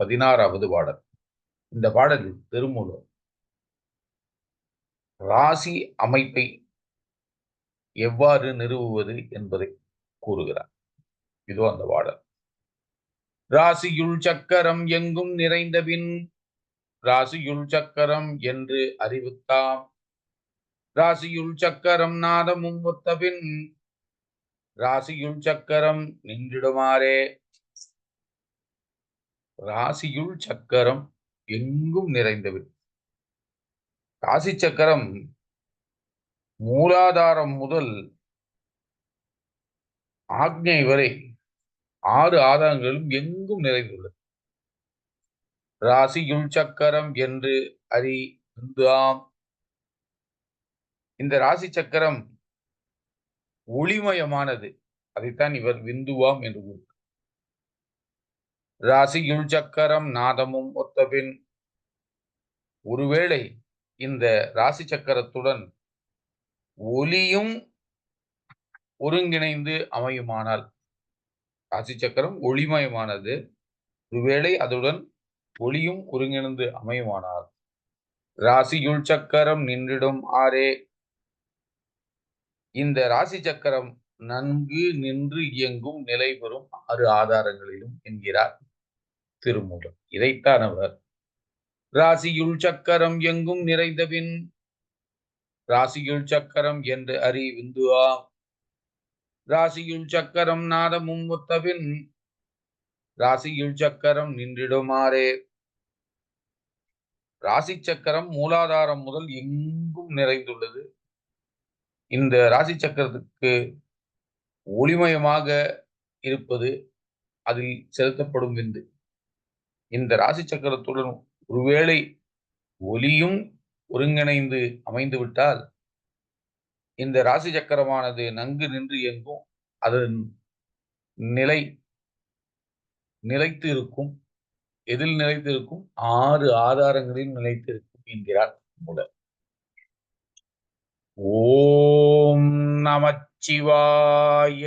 பதினாறாவது பாடல். இந்த பாடலில் திருமூலர் ராசி அமைப்பை எவ்வாறு நிறுவுவது என்பதை கூறுகிறார். இதோ அந்த பாடல். ராசியுள் சக்கரம் எங்கும் நிறைந்தபின் ராசியுள் சக்கரம் என்று அறிவித்தாம். ராசியுள் சக்கரம் நாதமும் ஒத்தபின் ராசியுள் சக்கரம் நின்றிடுமாறே. ராசியுள் சக்கரம் எங்கும் நிறைந்தவர் ராசி சக்கரம் மூலாதாரம் முதல் ஆக்ஞை வரை ஆறு ஆதாரங்களும் எங்கும் நிறைந்துள்ளது. ராசியுள் சக்கரம் என்று அறி இந்தாம் இந்த ராசி சக்கரம் ஒளிமயமானது. அதைத்தான் இவர் விந்துவாம் என்று கூறுகிறார். ராசியுள் சக்கரம் நாதமும் ஒத்தபின். ஒருவேளை இந்த ராசி சக்கரத்துடன் ஒலியும் ஒருங்கிணைந்து அமையுமானால் ராசி சக்கரம் ஒளிமயமானது. ஒருவேளை அதுடன் ஒளியும் ஒருங்கிணைந்து அமையுமானால் ராசியுள் சக்கரம் நின்றிடும் ஆரே இந்த ராசி சக்கரம் நன்கு நின்று இயங்கும் நிலை பெறும் ஆறு ஆதாரங்களிலும் என்கிறார். திருமூலம் இதைத்தான் அவர் ராசியுள் சக்கரம் எங்கும் நிறைந்தபின் ராசியுள் சக்கரம் என்று அறி விந்துவா ராசியுள் சக்கரம் நாதமும் ஒத்தபின் ராசியுள் சக்கரம் நின்றிடுமாறே. ராசி சக்கரம் மூலாதாரம் முதல் எங்கும் நிறைந்துள்ளது. இந்த ராசி சக்கரத்துக்கு ஒளிமயமாக இருப்பது அதில் செலுத்தப்படும் விந்து. இந்த ராசி சக்கரத்துடன் ஒருவேளை ஒலியும் ஒருங்கிணைந்து அமைந்து விட்டால் இந்த ராசி சக்கரமானது நன்கு நின்று இயங்கும். அதன் நிலை நிலைத்து இருக்கும். எதில் நிலைத்து இருக்கும்? ஆறு ஆதாரங்களில் நிலைத்து இருக்கும் என்கிறார் மூலர். ஓம் நமச்சிவாய